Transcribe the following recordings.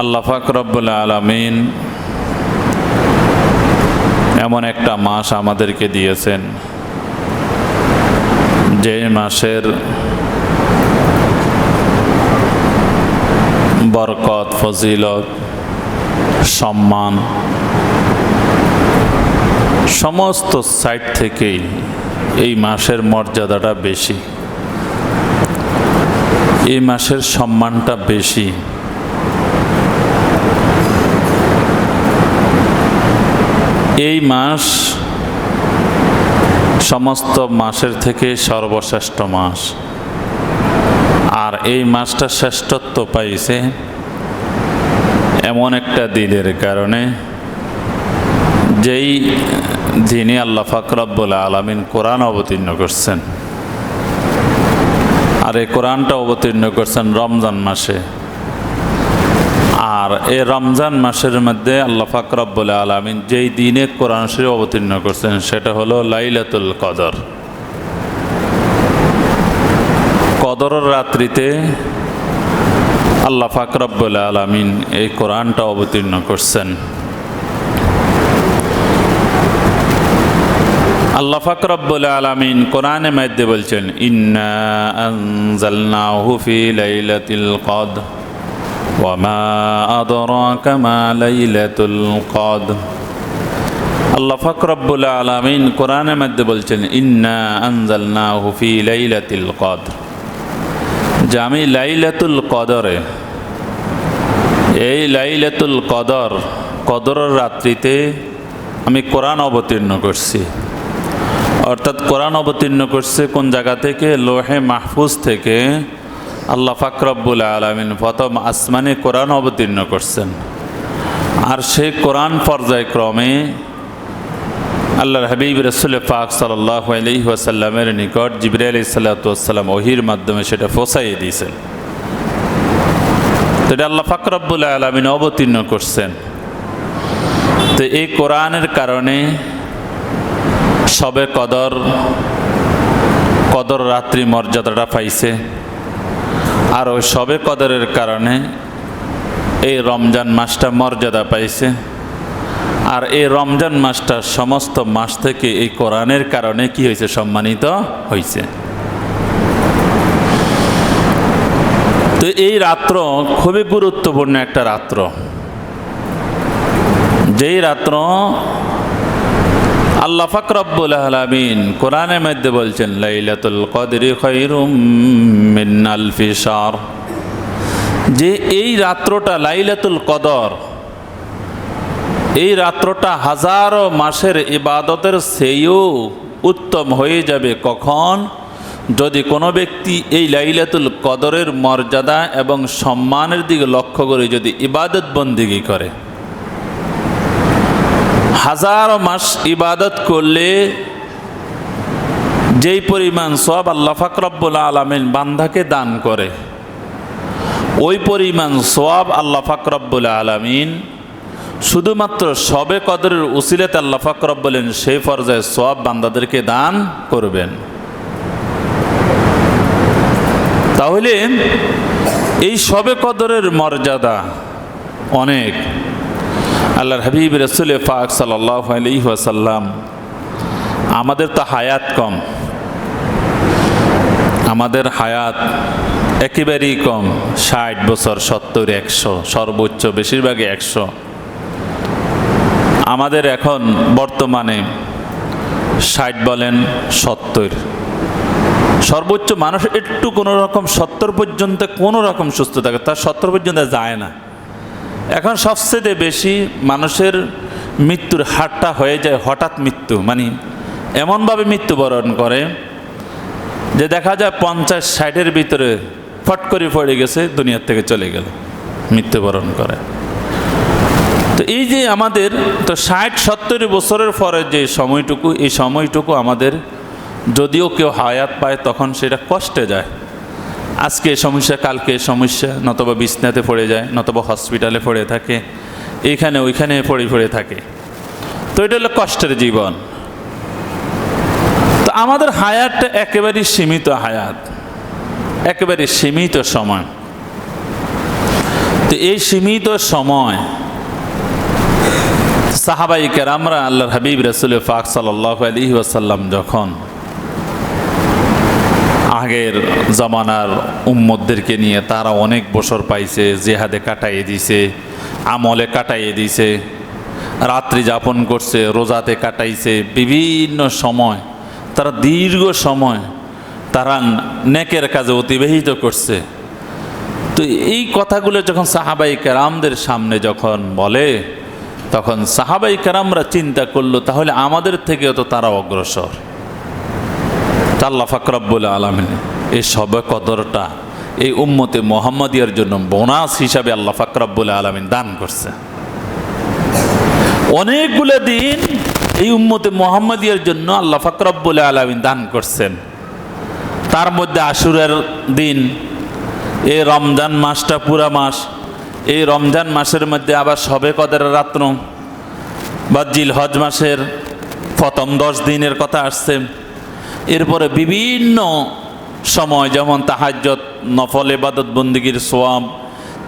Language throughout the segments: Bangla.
আল্লাহ ফাকরবুল আলমিন এমন একটা মাস আমাদেরকে দিয়েছেন। যে মাসের বরকত, ফজিলত, সম্মান সমস্ত সাইড থেকেই এই মাসের মর্যাদাটা বেশি। এই মাসের সম্মানটা বেশি। এই মাস সমস্ত মাসের থেকে সর্বশ্রেষ্ঠ মাস। আর এই মাসটা শ্রেষ্ঠত্ব পাইছে এমন একটা দিনের কারণে, যেই দিনে আল্লাহ ফাকরাব্বুল আলমিন কোরআন অবতীর্ণ করছেন। আর এই কোরআনটা অবতীর্ণ করছেন রমজান মাসে। আর এই রমজান মাসের মধ্যে আল্লাহ ফাকরাব্বুল আলমিন যেই দিনে কোরআন শরীফ অবতীর্ণ করছেন সেটা হলো লাইলাতুল কদর। কদরের রাত্রিতে আল্লাহ ফাকরাব্বুল আলমিন এই কোরআনটা অবতীর্ণ করছেন। আল্লাহ ফাকরাব্বুল আলমিন কোরআনে মধ্যে বলছেন, ইন্না আনজালনাহু ফি লাইলাতিল কদর। وما أدراك ما ليلة القدر আল্লাহ ফাকরাব্বুল আলমিন কোরআনের মধ্যে বলছেন ইন্না আনজালনাহু ফি লাইলাতিল কদর যে আমি লাইলাতুল কদরে এই লাইলাতুল কদর কদরের রাত্রিতে আমি কোরআন অবতীর্ণ করছি অর্থাৎ কোরআন অবতীর্ণ করছে কোন জায়গা থেকে লোহে মাহফুজ থেকে আল্লাহ ফাকরাব্বুল আলমিন প্রথম আসমানে কোরআন অবতীর্ণ করছেন। আর সেই কোরআন পর্যায়ক্রমে আল্লাহর হাবিব রসুল পাক সাল্লাহ আলহি ওয়াসাল্লামের নিকট জিবরি আলি সাল্লাতাম ওহির মাধ্যমে সেটা ফসাইয়ে দিয়েছেন। তো এটা আল্লাহ ফাকরাব্বুল আলমিন অবতীর্ণ করছেন। তো এই কোরআনের কারণে সবে কদর কদর রাত্রি মর্যাদাটা পাইছে। আর ওই সবে কদরের কারণে এই রমজান মাসটা মর্যাদা পাইছে। আর এই রমজান মাসটা সমস্ত মাস থেকে এই কোরআনের কারণে কি হয়েছে সম্মানিত হয়েছে তো এই রাত্র খুবই গুরুত্বপূর্ণ একটা রাত্র। যেই রাত্র আল্লাহ ফাকরাব্বুল আলামিন কোরআনের মধ্যে বলছেন, লাইলাতুল কদরি খৈরুম যে এই রাত্রটা লাইলাতুল কদর, এই রাত্রটা হাজারো মাসের ইবাদতের সেও উত্তম হয়ে যাবে কখন? যদি কোনো ব্যক্তি এই লাইলাতুল কদরের মর্যাদা এবং সম্মানের দিকে লক্ষ্য করে যদি ইবাদত বন্দিগি করে। হাজারো মাস ইবাদত করলে যেই পরিমাণ সব আল্লাহ ফাকরাব্বুল আলমিন বান্ধাকে দান করে, ওই পরিমাণ সব আল্লাহ ফাকরাব্বুল আলমিন শুধুমাত্র সবে কদরের উসিলেতে আল্লাহ ফাকরব বলেন সেই পর্যায়ে সব বান্দাদেরকে দান করবেন। তাহলে এই সবে কদরের মর্যাদা অনেক। আল্লাহর হাবিব রসুল ফাক সাল্লাহ ওয়াসাল্লাম, আমাদের তো হায়াত কম। আমাদের হায়াত একেবারেই কম, ষাট বছর, সত্তর, একশো, সর্বোচ্চ, বেশিরভাগই একশো। আমাদের এখন বর্তমানে ষাট বলেন সত্তর। সর্বোচ্চ মানুষ একটু কোনো রকম সত্তর পর্যন্ত কোনো রকম সুস্থ থাকে, তার সত্তর পর্যন্ত যায় না। এখন সবচেয়ে বেশি মানুষের মৃত্যুর হারটা হয়ে যায়, হঠাৎ মৃত্যু মানে এমনভাবে মৃত্যুবরণ করে যে দেখা যায় পঞ্চাশ ষাটের ভিতরে ফট করে পড়ে গেছে, দুনিয়ার থেকে চলে গেল, মৃত্যুবরণ করে। তো এই যে আমাদের, তো ষাট সত্তর বছরের পরে যে সময়টুকু, এই সময়টুকু আমাদের, যদিও কেউ হায়াত পায়, তখন সেটা কষ্টে যায়। আজকে সমস্যা, কালকে সমস্যা, নতবা বিছনাতে পড়ে যায়, নতবা হসপিটালে পড়ে থাকে এইখানে ওইখানে পড়ে পড়ে থাকে। তো এটা হলো কষ্টের জীবন। তো আমাদের হায়াতটা একেবারেই সীমিত হায়াত, একেবারে সীমিত সময়। তো এই সীমিত সময় সাহাবাই কেরামরা আল্লাহর হাবিব রসুল ফাক সাল্লাহ আলী ওয়াসাল্লাম যখন আগের জামানার উম্মদদেরকে নিয়ে তারা অনেক বছর পাইছে, জেহাদে কাটাইয়ে দিছে, আমলে কাটাইয়ে দিছে, রাত্রি যাপন করছে, রোজাতে কাটাইছে, বিভিন্ন সময়, তারা দীর্ঘ সময় তারা নেকের কাজে অতিবাহিত করছে। তো এই কথাগুলো যখন সাহাবাই কেরামদের সামনে যখন বলে, তখন সাহাবাই কেরামরা চিন্তা করল, তাহলে আমাদের থেকেও তো তারা অগ্রসর। আল্লাহ ফাকরাবুল আলমিন এই সব কদরটা এই উম্মতে মোহাম্মদিয়ার জন্য বোনাস হিসাবে আল্লাহ ফাকরাবুল আলমিন দান করছে। অনেকগুলো দিন এই উম্মতে মোহাম্মদিয়ার জন্য আল্লাহ ফাকরাবুল আলমিন দান করছেন। তার মধ্যে আশুরের দিন, এই রমজান মাসটা পুরা মাস, এই রমজান মাসের মধ্যে আবার সবে কদের রাত্র বা জিল হজ মাসের প্রথম দশ দিনের কথা আসছে। এরপরে বিভিন্ন সময়, যেমন তাহাজ্জত নফল এবাদত বন্দিগির সোয়াব,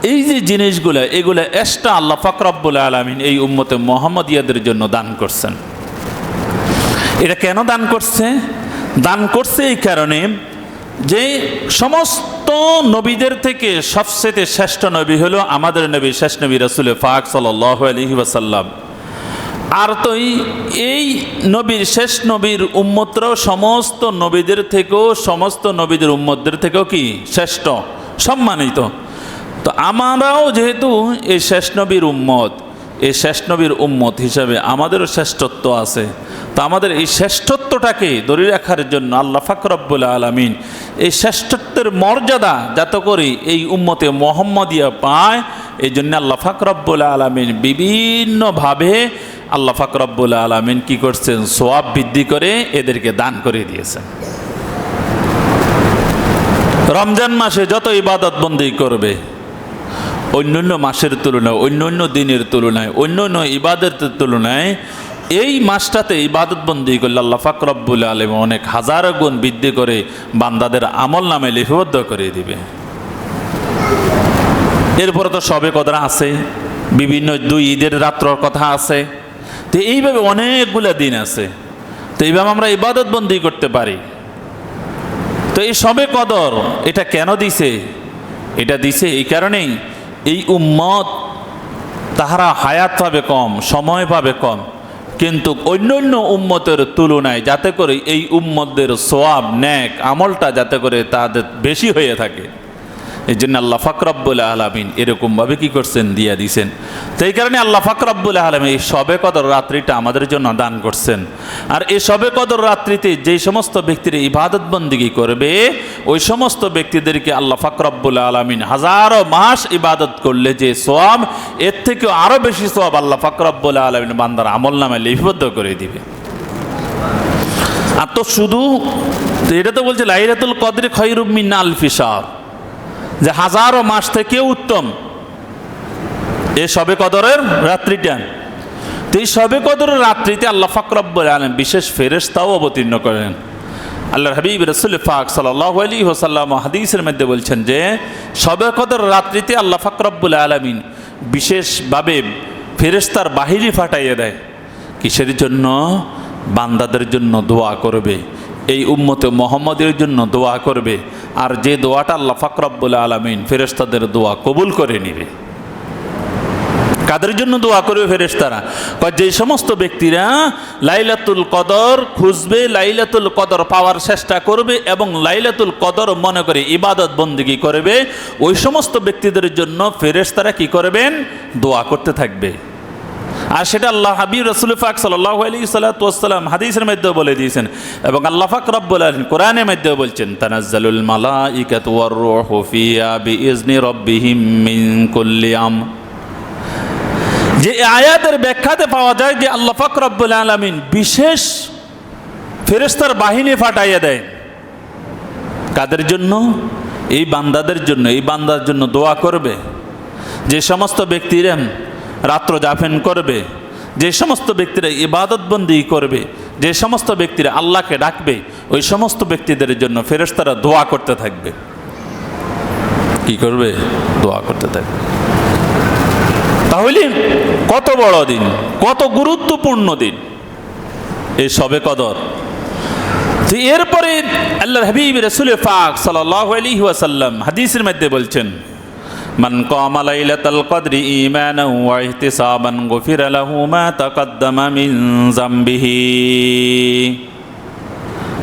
এই যে জিনিসগুলো, এগুলো এক্সট্রা আল্লাহ ফাকরাবুল আলমিন এই উম্মতে মোহাম্মদিয়াদের জন্য দান করছেন। এটা কেন দান করছে? দান করছে এই কারণে যে সমস্ত নবীদের থেকে সবচেয়ে শ্রেষ্ঠ নবী হলো আমাদের নবী, শেষ নবী রসুল ফাক সাল আলহি ওয়াসাল্লাম। আর তো এই- নবীর শেষ নবীর উম্মতরাও সমস্ত নবীদের থেকেও, সমস্ত নবীদের উম্মতদের থেকেও কি? শ্রেষ্ঠ, সম্মানিত। তো আমরাও যেহেতু এই শেষ নবীর উম্মত, এই শেষ নবীর উম্মত হিসাবে আমাদেরও শ্রেষ্ঠত্ব আছে। তো আমাদের এই শ্রেষ্ঠত্বটাকে ধরে রাখার জন্য আল্লাহ ফাকরব্বুল আলমিন এই শ্রেষ্ঠত্বের মর্যাদা যাতে করে এই উম্মতে মোহাম্মদিয়া পায়, এই জন্য আল্লাহ ফাকরব্বুল আলমিন বিভিন্নভাবে আল্লাহ ফাকরব্বুল আলমিন কি করছেন? সোয়াব বৃদ্ধি করে এদেরকে দান করে দিয়েছেন। রমজান মাসে যত ইবাদত বন্দি করবে অন্য অন্য মাসের তুলনায় অন্য অন্য দিনের তুলনায় অন্য অন্য ইবাদতের তুলনায় এই মাসটাতে ইবাদত বন্দি করলে আল্লাহ ফাকরব্বুল আলম অনেক হাজার গুণ বৃদ্ধি করে বান্দাদের আমল নামে লিপিবদ্ধ করে দিবে। এরপরে তো সবে কথা আছে, বিভিন্ন দুই ঈদের রাত্রর কথা আছে তো এইভাবে অনেকগুলো দিন আছে। তো এইভাবে আমরা ইবাদত বন্দি করতে পারি। তো এই সবে কদর এটা কেন দিছে? এটা দিছে এই কারণেই এই উম্মত তাহারা হায়াত পাবে কম, সময় পাবে কম। কিন্তু অন্য অন্য উম্মতের তুলনায় যাতে করে এই উম্মতদের সোয়াব ন্যাক আমলটা যাতে করে তাদের বেশি হয়ে থাকে। এই জন্য আল্লাহ ফাকরাবুল আলমিন এরকমভাবে কি করছেন, দিয়া দিছেন। তো এই কারণে আল্লাহ ফাকরাবুল আলমিন এই সবে কদর রাত্রিটা আমাদের জন্য দান করছেন। আর এই সবে কদর রাত্রিতে যেই সমস্ত ব্যক্তির ইবাদত বন্দিগি করবে, ওই সমস্ত ব্যক্তিদেরকে আল্লাহ ফাকরাবুল আলমিন হাজারো মাস ইবাদত করলে যে সোয়াব এর থেকেও আরও বেশি সোয়াব আল্লাহ ফাকরাবুল আলমিন বান্দার আমল নামে লিপিবদ্ধ করে দিবে। আর তো শুধু এটা তো বলছে লাইরাতুল কদরে খৈরুমিন আলফিসার যে হাজারো মাস থেকেও উত্তম। এ সবে কদরের রাত্রিটা। তো এই সবে কদরের রাত্রিতে আল্লাহ ফাকরব্বর আলম বিশেষ ফেরেশতাও অবতীর্ণ করেন। আল্লাহ হাবিব রসুল ফাক সাল্লাহ আলী হোসাল্লাম হাদিসের মধ্যে বলছেন যে, সবে কদর রাত্রিতে আল্লাহ ফাকরব্বুল আলমিন বিশেষভাবে ফেরেশতার বাহিরি ফাটাইয়ে দেয়। কিসের জন্য? বান্দাদের জন্য দোয়া করবে। এই উম্মতে মোহাম্মদের জন্য দোয়া করবে। আর যে দোয়াটা আল্লাহ ফাকরাবুল আলমিন ফেরেস্তাদের দোয়া কবুল করে নিবে। কাদের জন্য দোয়া করবে ফেরেশতারা? কয়, যে সমস্ত ব্যক্তিরা লাইলাতুল কদর খুঁজবে, লাইলাতুল কদর পাওয়ার চেষ্টা করবে এবং লাইলাতুল কদর মনে করে ইবাদত বন্দিগি করবে, ওই সমস্ত ব্যক্তিদের জন্য ফেরেশতারা কি করবেন? দোয়া করতে থাকবে। আর সেটা আল্লাহ হাবিব রসুল ফাক সাল্লাহ আলী হাদিসের মধ্যে বলে দিয়েছেন এবং আল্লাহ ফাক রব্বুল আলম কোরআনের মধ্যে বলছেন, তানাজ্জালুল মালা ইকাত ওয়ার রূহু ফিয়া বিইজনি রব্বিহিম মিন কুল্লি যে আয়াতের ব্যাখ্যাতে পাওয়া যায় যে আল্লাহ ফাক রব্বুল আলমিন বিশেষ ফেরেস্তার বাহিনী ফাটাইয়া দেয় কাদের জন্য? এই বান্দাদের জন্য, এই বান্দার জন্য দোয়া করবে। যে সমস্ত ব্যক্তিরা রাত্র জাফেন করবে, যে সমস্ত ব্যক্তিরা ইবাদতবন্দি করবে, যে সমস্ত ব্যক্তিরা আল্লাহকে ডাকবে, ওই সমস্ত ব্যক্তিদের জন্য ফেরেশতারা দোয়া করতে থাকবে। কি করবে? দোয়া করতে থাকবে। তাহলে কত বড় দিন, কত গুরুত্বপূর্ণ দিন এই সবে কদর। যে এরপরে আল্লাহ হাবিব রসুল ফাক সাল্লাহ আলী ওয়াসাল্লাম হাদিসের মধ্যে বলছেন من قام ليلة القدر إيمانا واحتسابا غفر له ما تقدم من ذنبه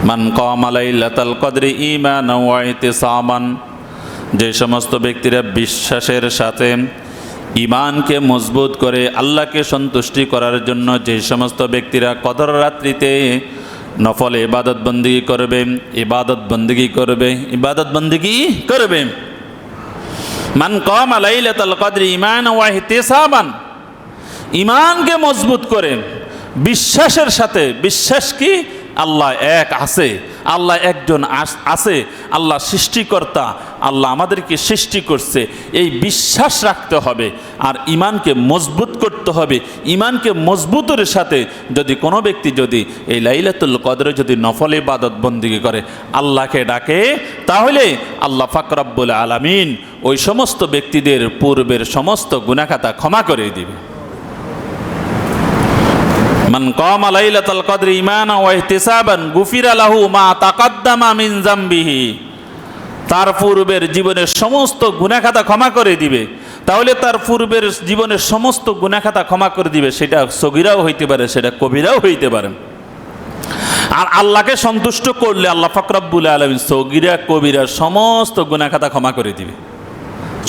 من قام ليلة القدر إيمانا واحتسابا যে সমস্ত ব্যক্তিরা বিশ্বাসের সাথে ইমানকে মজবুত করে আল্লাহকে সন্তুষ্টি করার জন্য যে সমস্ত ব্যক্তিরা কদর রাত্রিতে নফল ইবাদত বন্দিগি করবে ইবাদত বন্দিগি করবে ইবাদত বন্দিগি করবে মান কম আলাইলাতাল কদরি ইমান ওয়াহিতেসাবান ইমানকে মজবুত করে, বিশ্বাসের সাথে, বিশ্বাস কি? আল্লাহ এক আছে, আল্লাহ একজন আছে, আল্লাহ সৃষ্টিকর্তা, আল্লাহ আমাদেরকে সৃষ্টি করছে। এই বিশ্বাস রাখতে হবে আর ইমানকে মজবুত করতে হবে। ইমানকে মজবুতের সাথে যদি কোনো ব্যক্তি যদি এই লাইলাতুল কদরে যদি নফল ইবাদত করে, আল্লাহকে ডাকে, তাহলে আল্লাহ ফাকরাব্বুল আলামিন ওই সমস্ত ব্যক্তিদের পূর্বের সমস্ত গুনাখাতা ক্ষমা করে দিবে। মান কম লাইলাতুল কদর ঈমানা ওয়া ইহতিসাবান গুফিরা লাহু মা তাকাদ্দামা মিন তার পূর্বের জীবনের সমস্ত গুনাখাতা ক্ষমা করে দিবে। তাহলে তার পূর্বের জীবনের সমস্ত গুনাখাতা ক্ষমা করে দিবে। সেটা সগিরাও হইতে পারে, সেটা কবিরাও হইতে পারে। আর আল্লাহকে সন্তুষ্ট করলে আল্লাহ ফকরাব্বুল আলমিন সগিরা, কবিরা সমস্ত গুনাখাতা ক্ষমা করে দিবে।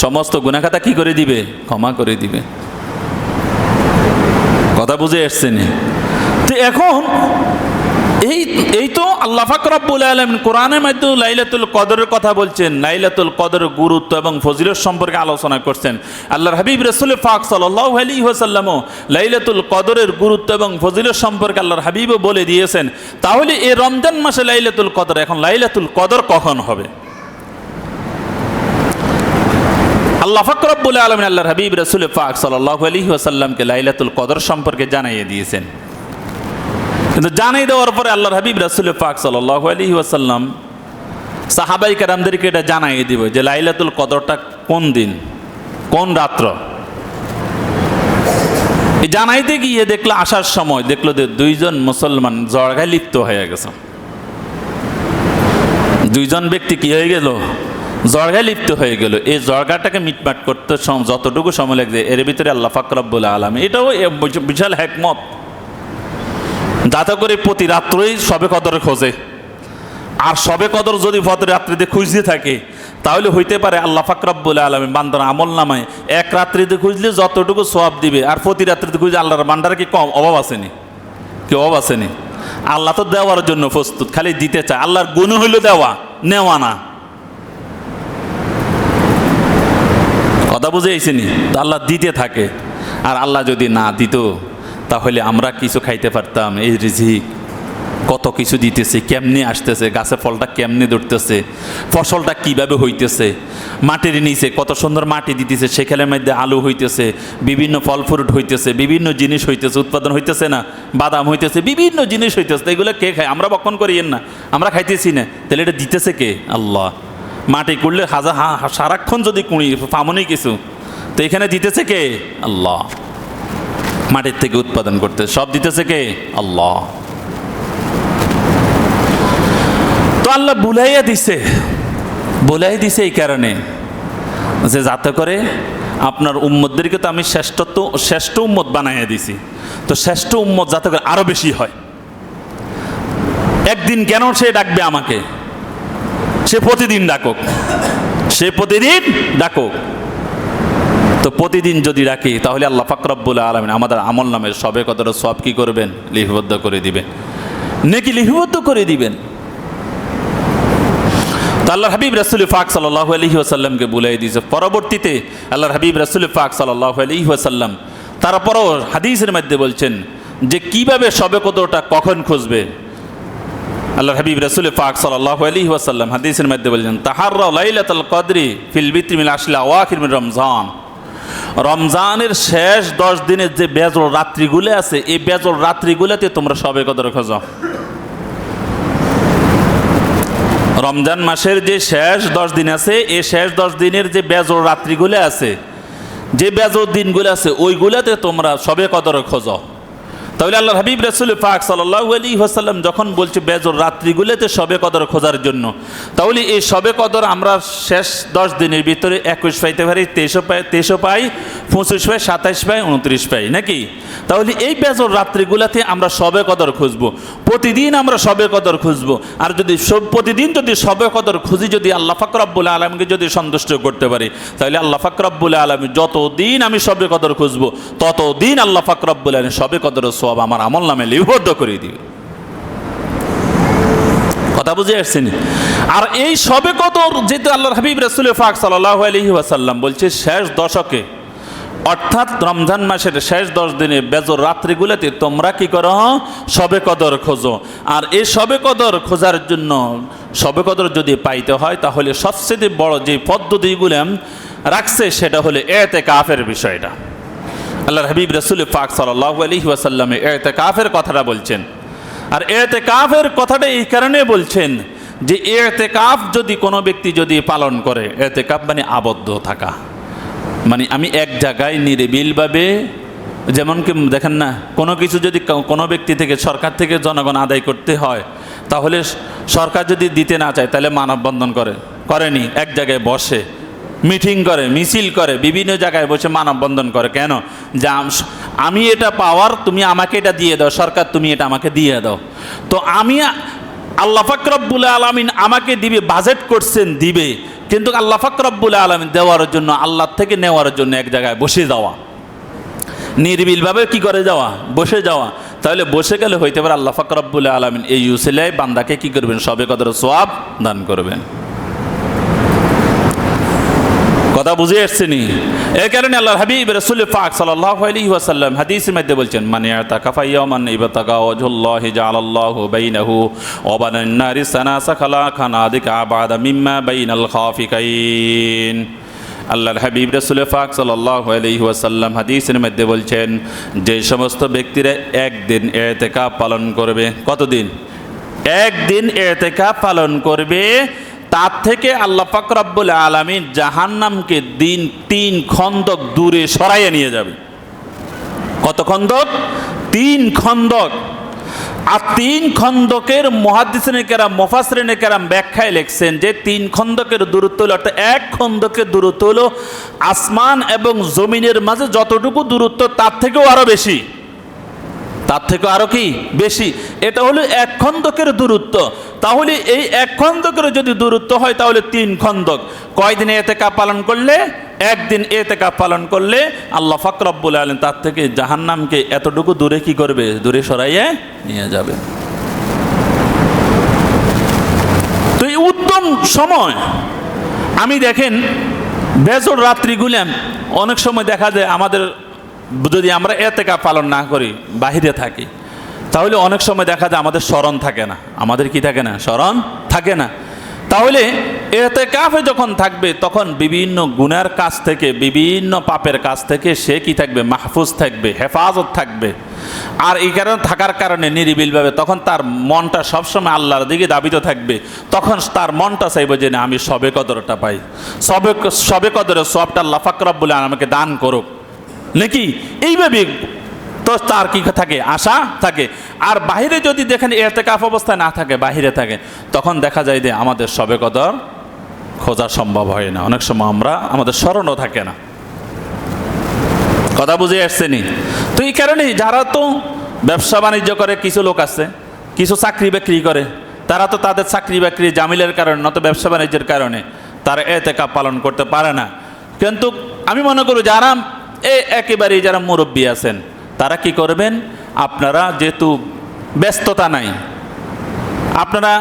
সমস্ত গুনাখাতা কি করে দিবে? ক্ষমা করে দিবে। কথা বুঝে এসছেন? তো এখন এই এই তো আল্লাহ ফাকরাবুল আলম কোরআনের মাধ্যমে লাইলাতুল কদরের কথা বলছেন, লাইলাতুল কদরের গুরুত্ব এবং ফজিলত সম্পর্কে আলোচনা করছেন। আল্লাহর হাবিব রসুল ফাক সাল্লাহ আলী ওসাল্লামও লাইলাতুল কদরের গুরুত্ব এবং ফজিলত সম্পর্কে আল্লাহর হাবিবও বলে দিয়েছেন। তাহলে এই রমজান মাসে লাইলাতুল কদর, এখন লাইলাতুল কদর কখন হবে? আল্লাহ ফকরবুল আলমিন আল্লাহর হাবিব রসুল ফাক সাল্লাহ আলী ওসাল্লামকে লাইলাতুল কদর সম্পর্কে জানাইয়ে দিয়েছেন। কিন্তু জানাই দেওয়ার পরে আল্লাহর হাবিব রসুল ফাক সাল্লাহ আলী ওয়াসাল্লাম সাহাবাই কারামদেরকে এটা জানাই দিব যে লাইলাতুল কদরটা কোন দিন, কোন রাত্র? জানাইতে গিয়ে দেখল আসার সময় দেখল যে দুইজন মুসলমান জড়গায় লিপ্ত হয়ে গেছে। দুইজন ব্যক্তি কি হয়ে গেল? জর্গায় লিপ্ত হয়ে গেল। এই জর্গাটাকে মিটমাট করতে যতটুকু সময় লাগছে এর ভিতরে আল্লাহ ফাকরাবুল আলম এটাও বিশাল হ্যাকমত যাতে করে প্রতি রাত্রই সবে কদর খোঁজে। আর সবে কদর যদি প্রতি রাত্রিতে খুঁজতে থাকে, তাহলে হইতে পারে আল্লাহ ফাকরাবুল আলমী বান্দার আমল নামায়। এক রাত্রিতে খুঁজলে যতটুকু সব দিবে, আর প্রতি রাত্রিতে খুঁজলে আল্লাহর বান্দার কি কম অভাব আসেনি? কি অভাব আসেনি? আল্লাহ তো দেওয়ার জন্য প্রস্তুত, খালি দিতে চায়। আল্লাহর গুণ হইল দেওয়া, নেওয়া না। কথা বুঝে আইসিনি তো আল্লাহ দিতে থাকে। আর আল্লাহ যদি না দিত, তাহলে আমরা কিছু খাইতে পারতাম। এই রিজিক, কত কিছু দিতেছে, কেমনে আসতেছে, গাছে ফলটা কেমনে ধরতেছে, ফসলটা কীভাবে হইতেছে, মাটির নিচে কত সুন্দর মাটি দিতেছে, সেখানের মধ্যে আলু হইতেছে, বিভিন্ন ফল ফ্রুট হইতেছে, বিভিন্ন জিনিস হইতেছে, উৎপাদন হইতেছে না, বাদাম হইতেছে, বিভিন্ন জিনিস হইতেছে, এগুলো কে খায়? আমরা বক্ষণ করিয়েন না, আমরা খাইতেছি না। তাহলে এটা দিতেছে কে? আল্লাহ। মাটি করলে হাজার সারাক্ষণ যদি কুড়ি, পামনি কিছু। তো এখানে দিতেছে কে? আল্লাহ। মাটির থেকে উৎপাদন করতে। সব দিতেছে কে? আল্লাহ। তো আল্লাহ বুলাইয়া দিছে। বুলাই দিছে এই কারণে যে যাতে করে আপনার উম্মতদেরকে তো আমি শ্রেষ্ঠত্ব, শ্রেষ্ঠ উম্মত বানাইয়া দিছি। তো শ্রেষ্ঠ উম্মত যাতে করে আরও বেশি হয়। একদিন কেন সে ডাকবে আমাকে? সে প্রতিদিন ডাকুক। সে প্রতিদিন ডাকুক। তো প্রতিদিন যদি ডাকি তাহলে আল্লাহ ফাকরাবুল আলমিন আমাদের আমল নামের সবে কতটা সব কি করবেন? লিপিবদ্ধ করে দিবেন। নেকি লিপিবদ্ধ করে দিবেন। তো আল্লাহর হাবিব রাসুল ফাক সাল্লাহ আলহি আসাল্লামকে বুলাই দিয়েছে। পরবর্তীতে আল্লাহর হাবিব রাসুল ফাক সাল্লাহ আলহি আসাল্লাম তারপরও হাদিসের মধ্যে বলছেন যে কীভাবে সবে কতটা কখন খুঁজবে? আল্লাহ হাবিব রসুল পাক সাল্লাহ আলী ওয়াসাল্লাম হাদিসের মধ্যে বলছেন তাহার লাইলাতুল কদরি ফিল বিত্রিমিল আসলে আওয়াখির রমজান। রমজানের শেষ দশ দিনের যে বেজল রাত্রিগুলো আছে, এই বেজল রাত্রিগুলোতে তোমরা সবে কদর খোঁজো। রমজান মাসের যে শেষ দশ দিন আছে, এই শেষ দশ দিনের যে বেজল রাত্রিগুলো আছে, যে বেজর দিনগুলো আছে, ওইগুলাতে তোমরা সবে কদর খোঁজো। তাহলে আল্লাহ হাবিব রসুল পাক সাল্লাহ আলী হাসাল্লাম যখন বলছে, বেজর রাত্রিগুলোতে সবে কদর খোঁজার জন্য। তাহলে এই সবে কদর আমরা শেষ দশ দিনের ভিতরে একুশ পাইতে পারি তেইশও পাই তেইশও পাই, পঁচিশ পাই, সাতাইশ পাই, উনত্রিশ পাই, নাকি? তাহলে এই বেজর রাত্রিগুলোতে আমরা সবে কদর খুঁজবো। প্রতিদিন আমরা সবে কদর খুঁজবো। আর যদি সব, প্রতিদিন যদি সবে কদর খুঁজি, যদি আল্লাহ ফাকরাবুল আলমকে যদি সন্তুষ্ট করতে পারি, তাহলে আল্লাহ ফাকরাবুল আলমী যতদিন আমি সবে কদর খুঁজবো, ততদিন আল্লাহ ফাকরাবুল আলম সবে কদর সব আমার আমল নামে লিপিবদ্ধ করে দিবে। কথা বুঝে আসছেন? আর এই সবে কদর যেহেতু আল্লাহ হাবিব রসুল ফাক সাল্লাহ আলহি বলছে, শেষ দশকে, অর্থাৎ রমজান মাসের শেষ দশ দিনে বেজর রাত্রিগুলোতে তোমরা কি করো? সবে কদর খোঁজো। আর এই সবে কদর খোঁজার জন্য, সবে কদর যদি পাইতে হয়, তাহলে সবচেয়ে বড় যে পদ্ধতিগুলো রাখছে, সেটা হলো এতে কাফের বিষয়টা। আল্লাহ হাবিব রসুল ফাক সাল্লাহ ওয়াসাল্লামে এতে কাফের কথাটা বলছেন। আর এতে কাফের কথাটা এই কারণে বলছেন যে এতে কাফ যদি কোনো ব্যক্তি যদি পালন করে এতে কাফ মানে আবদ্ধ থাকা। মানে আমি এক জায়গায় নিরিবিলভাবে যেমন কি দেখেন না, কোনো কিছু যদি কোনো ব্যক্তি থেকে সরকার থেকে জনগণ আদায় করতে হয়, তাহলে সরকার যদি দিতে না চায়, তাহলে মানববন্ধন করে, করেনি, এক জায়গায় বসে। মিটিং করে, মিছিল করে, বিভিন্ন জায়গায় বসে মানববন্ধন করে। কেন? যে আমি এটা পাওয়ার, তুমি আমাকে এটা দিয়ে দাও, সরকার তুমি এটা আমাকে দিয়ে দাও। তো আমি আল্লাহ ফাকরবুল আলমিন আমাকে দিবে বাজেট করছেন দিবে, কিন্তু আল্লাহ ফাকরবুল আলমিন দেওয়ার জন্য, আল্লাহ থেকে নেওয়ার জন্য এক জায়গায় বসে যাওয়া। নির্বিলভাবে কি করে যাওয়া? বসে যাওয়া। তাহলে বসে গেলে হইতে পারে আল্লাহ ফাকরবুল আলমিন এই ইউসিলাই বান্দাকে কি করবেন? সবে কদর সোয়াব দান করবেন। কথা বুঝে এসছেনি। এই কারণে আল্লাহ হাবিব রসুল পাক সাল্লাল্লাহু আলাইহি ওয়াসাল্লাম হাদিসের মধ্যে বলছেন মানে তাকাফা ইয়ামান ইবতাকা ওয়াজহুল্লাহি জাআলাল্লাহু বাইনাহু ওয়া বানান নারি সানাসা খালাকান আদিকা আবাদা মিম্মা বাইনাল খাফিকাইন। আল্লাহর হাবিব রসুল পাক সাল্লাল্লাহু আলাইহি ওয়াসাল্লাম হাদিসের মধ্যে বলছেন, যে সমস্ত ব্যক্তিরা একদিন এতেকাব পালন করবে। কতদিন? একদিন এতেকাব পালন করবে তার থেকে আল্লাহ পাক রব্বুল আলমিন জাহান্নামকে দিন তিন খন্দক দূরে সরাইয়ে নিয়ে যাবে। কত খন্দক? তিন খন্দক। আর তিন খন্দকের মহাদিসনে কেরাম মোফাসরিনে কেরাম ব্যাখ্যায় লিখছেন যে তিন খন্দকের দূরত্ব হলো, অর্থাৎ এক খন্দকের দূরত্ব হলো আসমান এবং জমিনের মাঝে যতটুকু দূরত্ব, তার থেকেও আরও বেশি। তার থেকে আরও কি? বেশি। এটা হলো এক খন্দকের দূরত্ব। তাহলে এই এক খন্দকের যদি দূরত্ব হয়, তাহলে তিন খন্দক। কয়দিনে এতে কাপ পালন করলে? একদিন এতে কাপ পালন করলে আল্লাহ ফাকরব্বুল আলম তার থেকে জাহান্নামকে এতটুকু দূরে কি করবে? দূরে সরাইয়ে নিয়ে যাবে। তো এই উত্তম সময়। আমি দেখেন, বেজর রাত্রিগুলাম অনেক সময় দেখা যায় আমাদের যদি আমরা এতেকা পালন না করি, বাহিরে থাকি, তাহলে অনেক সময় দেখা যায় আমাদের স্মরণ থাকে না। আমাদের কি থাকে না? স্মরণ থাকে না। তাহলে এতে কাফে যখন থাকবে, তখন বিভিন্ন গুনার কাছ থেকে, বিভিন্ন পাপের কাছ থেকে সে কি থাকবে? মাহফুজ থাকবে, হেফাজত থাকবে। আর এই কারণে থাকার কারণে নিরিবিলভাবে তখন তার মনটা সবসময় আল্লাহর দিকে দাবিত থাকবে। তখন তার মনটা চাইবে যে, না, আমি সবে কদরটা পাই। সবে সবে কদরের সবটা আল্লাহ ফাকরাব বলে আমাকে দান করুক। নাকি? এইভাবে তো তার কি থাকে? আশা থাকে। আর বাইরে যদি দেখেন এতে কাফ অবস্থায় না থাকে, বাহিরে থাকে, তখন দেখা যায় যে আমাদের সবে কদর খোঁজা সম্ভব হয় না। অনেক সময় আমরা আমাদের স্মরণও থাকে না। কথা বুঝে আসছে নি? তো এই কারণেই যারা তো ব্যবসা বাণিজ্য করে, কিছু লোক আছে, কিছু চাকরি বাকরি করে, তারা তো তাদের চাকরি বাকরি জামিলের কারণে নত ব্যবসা বাণিজ্যের কারণে তারা এতে কাপ পালন করতে পারে না। কিন্তু আমি মনে করি যারা এ একেবারেই যারা মুরব্বী আছেন, তারা কি করবেন? আপনারা যেহেতু ব্যস্ততা নাই, আপনারা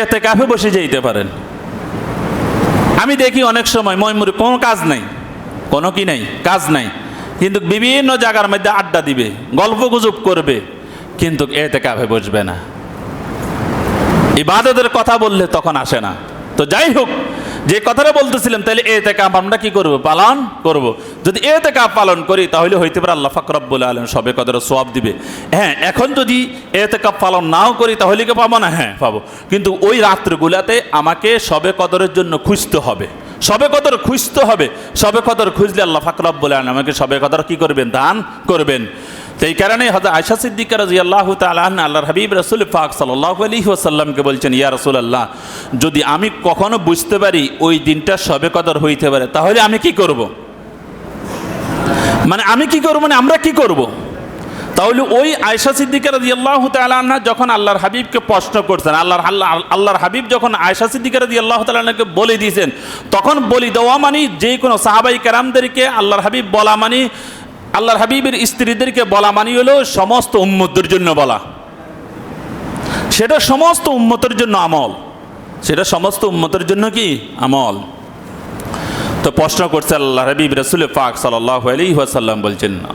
এতে কাফে বসে যেতে পারেন। আমি দেখি অনেক সময় ময়মুরি কোনো কাজ নাই, কোনো কি নেই, কাজ নাই। কিন্তু বিভিন্ন জায়গার মধ্যে আড্ডা দিবে, গল্প গুজব করবে, কিন্তু এতে কাফে বসবে না। এই ইবাদতের কথা বললে তখন আসে না। তো যাই হোক যে কথাটা বলতেছিলাম তাহলে এতে কাপ আমরা কি করব? পালন করব। যদি এতে কাপ পালন করি, তাহলে হইতে পারে আল্লাহ ফাকরাবুল আলম সবে কদর সোয়াব দিবে। হ্যাঁ এখন যদি এতে কাপ পালন নাও করি, তাহলে কি পাবো না? হ্যাঁ পাবো। কিন্তু ওই রাত্রগুলাতে আমাকে সবে কদরের জন্য খুঁজতে হবে। সবে কদর খুঁজতে হবে। সবে কদর খুঁজলে আল্লাহ ফাকরাব বলে আমাকে সবে কদর কি করবেন? দান করবেন। এই কারণে হয়তো আয়সা সিদ্দিকা রাজি আল্লাহ তালাহন আল্লাহর হাবিব রসুল ফাক সাল্লাহ আলী ওসাল্লামকে বলছেন, ইয়া রসুল আল্লাহ যদি আমি কখনো বুঝতে পারি ওই দিনটা সবে কদর হইতে পারে, তাহলে আমি কি করব? মানে আমি কি করব মানে আমরা কি করব? তাহলে ওই আয়সা সিদ্দিকা রাজি আল্লাহ তালাহা যখন আল্লাহর হাবিবকে প্রশ্ন করছেন, আল্লাহর আল্লাহ আল্লাহর হাবিব যখন আয়সা সিদ্দিকা রাজি আল্লাহ তালাহকে বলে দিয়েছেন, তখন বলি দেওয়া মানে যে কোনো সাহাবাই কারামদেরকে আল্লাহর হাবিব বলা মানে আল্লাহর হাবিবের স্ত্রীদেরকে বলা মানি হলো সমস্ত উম্মতের জন্য বলা। সেটা সমস্ত উম্মতের জন্য আমল। সেটা সমস্ত উম্মতের জন্য কি? আমল। তো প্রশ্ন করছে আল্লাহ হাবিব রসুল আলী ওয়াসাল্লাম বলছেন না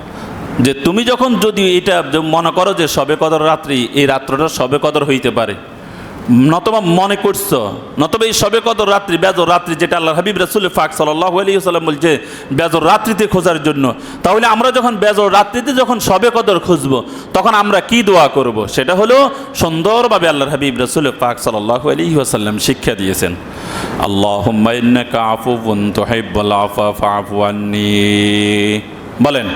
যে তুমি যখন যদি এটা মনে করো যে সবে কদর রাত্রি, এই রাত্রটা সবে কদর হইতে পারে। নতবা মনে করছ, নতবা এই সবে কদর রাত্রি, বেজর রাত্রি যেটা আল্লাহ হাবিব রসুল ফাক সাল্লাহ আলী সাল্লাম বলছে, বেজর রাত্রিতে খোঁজার জন্য। তাহলে আমরা যখন বেজর রাত্রিতে যখন সবে কদর খুঁজব, তখন আমরা কি দোয়া করব? সেটা হলো সুন্দরভাবে আল্লাহ হাবিব রসুল পাক সাল্লাহ আলী সাল্লাম শিক্ষা দিয়েছেন। আল্লাহ আফু ফাফু আন্নি। বলেন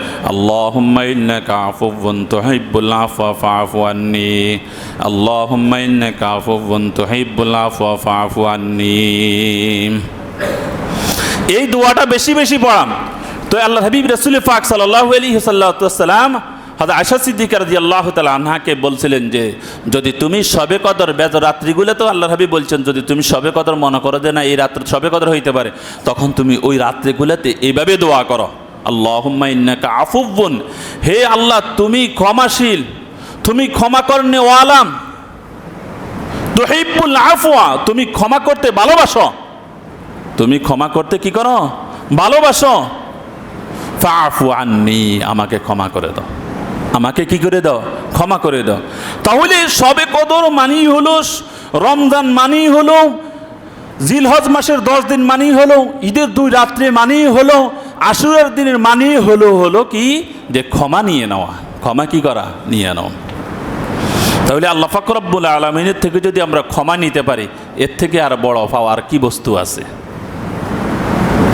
এই দোয়াটা বেশি বেশি পড়াম। তো আল্লাহ হাবিব রাসূল আলাইহি সাল্লাম হযরত আয়েশা সিদ্দিকা রাদিয়াল্লাহু তাআলা আনহাকে বলছিলেন যে, যদি তুমি সবে কদর বেজ রাত্রিগুলো তো আল্লাহ হাবিব বলছেন, যদি তুমি সবে কদর মনে করো যে না, এই রাত্র সবে কদর হইতে পারে, তখন তুমি ওই রাত্রিগুলোতে এইভাবে দোয়া করো। আল্লাহুম্মা ইন্নাকা আফুবুন হে আল্লাহ, তুমি ক্ষমাশীল, তুমি ক্ষমা করনে ওয়ালাম। তুহিব্বুল আফওয়া, তুমি ক্ষমা করতে ভালোবাসো। তুমি ক্ষমা করতে কি করো? ভালোবাসো। ফাফু আন্নি, আমাকে ক্ষমা করে দাও। আমাকে কি করে দাও? ক্ষমা করে দাও। তাহলে সবে কদর মানি হলো, রমজান মানি হলো, জিলহজ মাসের দশ দিন মানি হলো, ঈদের দুই রাত্রে মানি হলো আশুরের দিনের মানি হলো হলো কি? যে ক্ষমা নিয়ে নেওয়া। ক্ষমা কি করা? নিয়ে নেওয়া তাহলে আল্লাহ ফাকরব্বুল আলমিনের থেকে যদি আমরা ক্ষমা নিতে পারি, এর থেকে আর বড় পাওয়ার কি বস্তু আছে?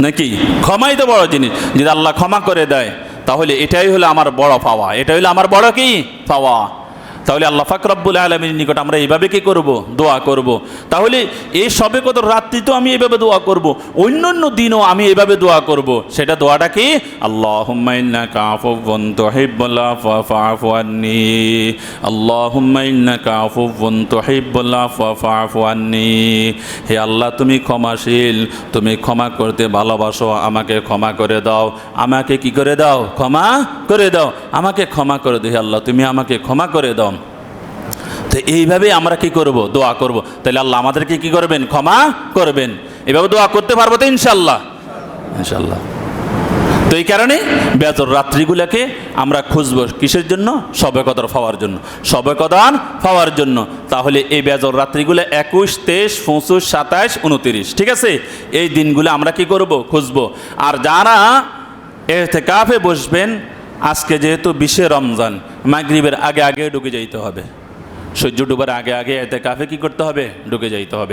নাকি? ক্ষমাই তো বড় জিনিস। যদি আল্লাহ ক্ষমা করে দেয়, তাহলে এটাই হলো আমার বড় পাওয়া। এটা হলো আমার বড় কি? পাওয়া। তাহলে আল্লাহ ফাকরাবুল আলমীর নিকট আমরা এইভাবে কি করব? দোয়া করব। তাহলে এই সবে কত রাত্রি তো আমি এভাবে দোয়া করব। অন্য অন্য দিনও আমি এভাবে দোয়া করব। সেটা দোয়াটা কি? আল্লাহ হে আল্লাহ, তুমি ক্ষমাশীল। তুমি ক্ষমা করতে ভালোবাসো। আমাকে ক্ষমা করে দাও। আমাকে কি করে দাও? ক্ষমা করে দাও। আমাকে ক্ষমা করে দিও। আল্লাহ, তুমি আমাকে ক্ষমা করে দাও। তো এইভাবে আমরা কি করব? দোয়া করব। তাহলে আল্লাহ আমাদেরকে কি করবেন? ক্ষমা করবেন। এভাবে দোয়া করতে পারব তো ইনশাল্লাহ ইনশাল্লাহ তো এই কারণে বেতর রাত্রিগুলোকে আমরা খুঁজবো কিসের জন্য? সবে কদর জন্য। সবে পাওয়ার জন্য। তাহলে এই বেজর রাত্রিগুলো একুশ, তেইশ, পঁচিশ, সাতাইশ, উনতিরিশ। ঠিক আছে? এই দিনগুলো আমরা কি করব? খুঁজবো। আর যারা এতে কাফে বসবেন, আজকে যেহেতু বিশে রমজান, মাগরিবের আগে আগে ঢুকে যাইতে হবে। সূর্য ডুবার আগে আগে এতে কাফে কি করতে হবে? ঢুকে যাইতে হবে।